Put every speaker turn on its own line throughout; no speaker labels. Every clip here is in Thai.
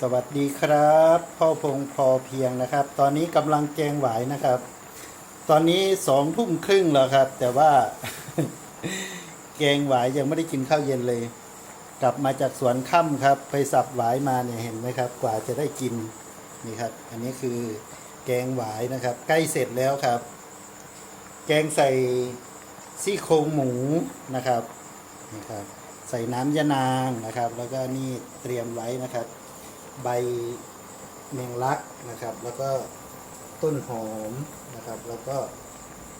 สวัสดีครับ พ่อพงพอเพียงนะครับ ตอนนี้กำลังแกงหวายนะครับ ตอนนี้สองทุ่มครึ่งแล้วครับ แต่ว่า แกงหวายยังไม่ได้กินข้าวเย็นเลย กลับมาจากสวนค่ำครับ ไปสับหวายมาเนี่ยเห็นไหมครับ กว่าจะได้กินนี่ครับ อันนี้คือแกงหวายนะครับ ใกล้เสร็จแล้วครับ แกงใส่ซี่โครงหมูนะครับนี่ครับ ใส่น้ำยะนางนะครับ แล้วก็นี่เตรียมไว้นะครับ ใบแมงลักนะครับ แล้วก็ต้นหอมนะครับ แล้วก็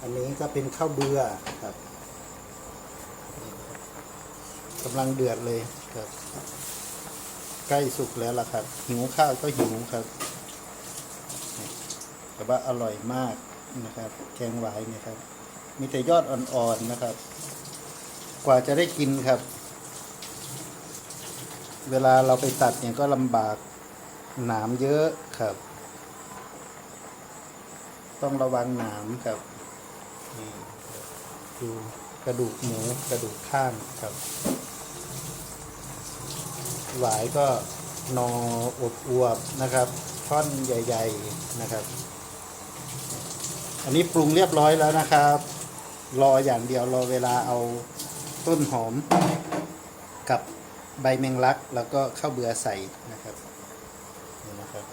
อันนี้ก็เป็นข้าวเบื่อครับกำลังเดือดเลยครับ ใกล้สุกแล้วล่ะครับ หิวข้าวก็หิวครับแต่ว่าอร่อยมากนะครับ แกงหวายเนี่ยครับ มีแต่ยอดอ่อนๆนะครับ กว่าจะได้กินครับ เวลาเราไปตัดเนี่ยก็ลำบากหนามเยอะครับ ต้องระวังหนามครับนี่ดูกระดูกหมูกระดูกข้างครับ หวายก็นออบอวบนะครับ ท่อนใหญ่ ๆนะครับ อันนี้ปรุงเรียบร้อยแล้วนะครับ รออย่างเดียวรอเวลาเอาต้นหอมกับ ใบแมงลัก แล้วก็ข้าวเบือใส่นะครับนี่นะครับ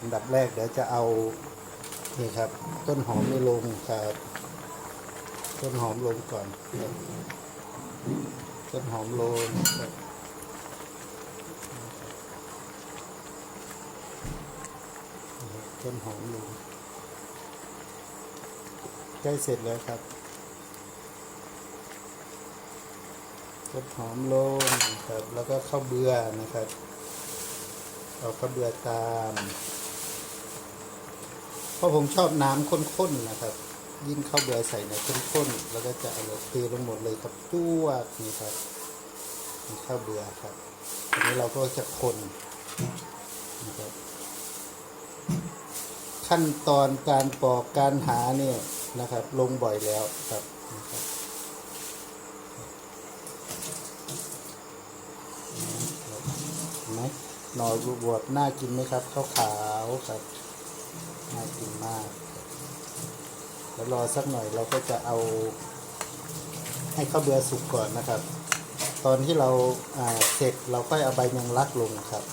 อันดับแรกเดี๋ยวจะเอานี่ครับ ต้นหอมนี่ลงครับ ต้นหอมลงก่อนต้นหอมลงครับต้นหอมลงใกล้เสร็จแล้วครับ ต้นหอมลงครับ แล้วก็ข้าวเบื่อนะครับ เอาข้าวเบื่อตาม เพราะผมชอบน้ำข้นๆนะครับ ยิ่งข้าวเบื่อใส่เนี่ยข้นๆแล้วก็จะเอาเลยเทลงหมดเลยครับจ้วนี่ครับข้าวเบื่อครับทีนี้เราก็จะคนนะครับขั้นตอนการปอกการหาเนี่ยนะครับ ลงบ่อยแล้วครับนะครับ เหน่อบวบน่ากินไหมครับข้าวขาวครับน่ากินมากแล้วรอสักหน่อยเราก็จะเอา ให้ข้าวเบือสุกก่อนนะครับ ตอนที่เราเสร็จเราค่อยเอาใบแมงลักลงครับ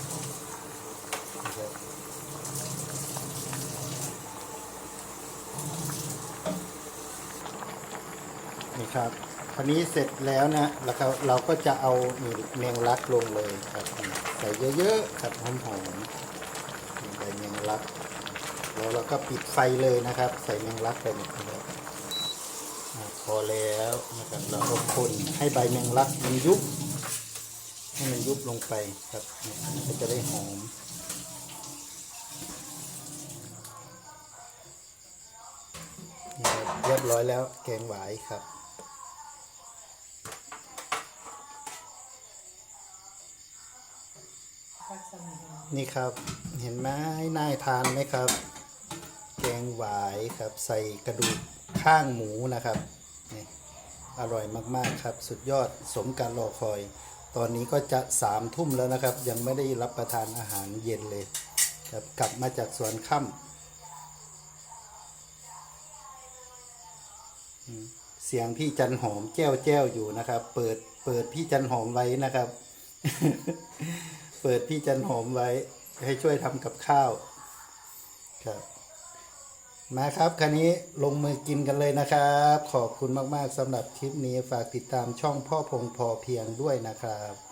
นะครับ รับคราวนี้เสร็จแล้วนะแล้วก็เราก็จะเอานี่แมงลักลงเลยครับ ใส่เยอะๆครับหอมๆนี่ใบแมงลักแล้วเราก็ปิดไฟเลยนะครับ ใส่แมงลักไปนะครับอ่าพอแล้วนะครับเราก็คนให้ใบแมงลักมันยุบให้มันยุบลงไปครับมันก็จะได้หอมเรียบร้อยแล้วแกงหวายครับ นี่ครับ เห็นไหมน่าทานไหมครับ แกงหวายครับ ใส่กระดูกข้างหมูนะครับนี่อร่อยมากๆครับ สุดยอดสมการรอคอย ตอนนี้ก็จะสามทุ่มแล้วนะครับ ยังไม่ได้รับประทานอาหารเย็นเลยครับกลับมาจากสวนค่ำเสียงพี่จันหอมแจ้วแจ้วอยู่นะครับ เปิดเปิดพี่จันหอมไว้นะครับ เปิดพี่จันหอมไว้ ให้ช่วยทำกับข้าวครับ มาครับคันนี้ลงมือกินกันเลยนะครับ ขอบคุณมากๆสำหรับคลิปนี้ฝากติดตามช่องพ่อพงพอเพียงด้วยนะครับ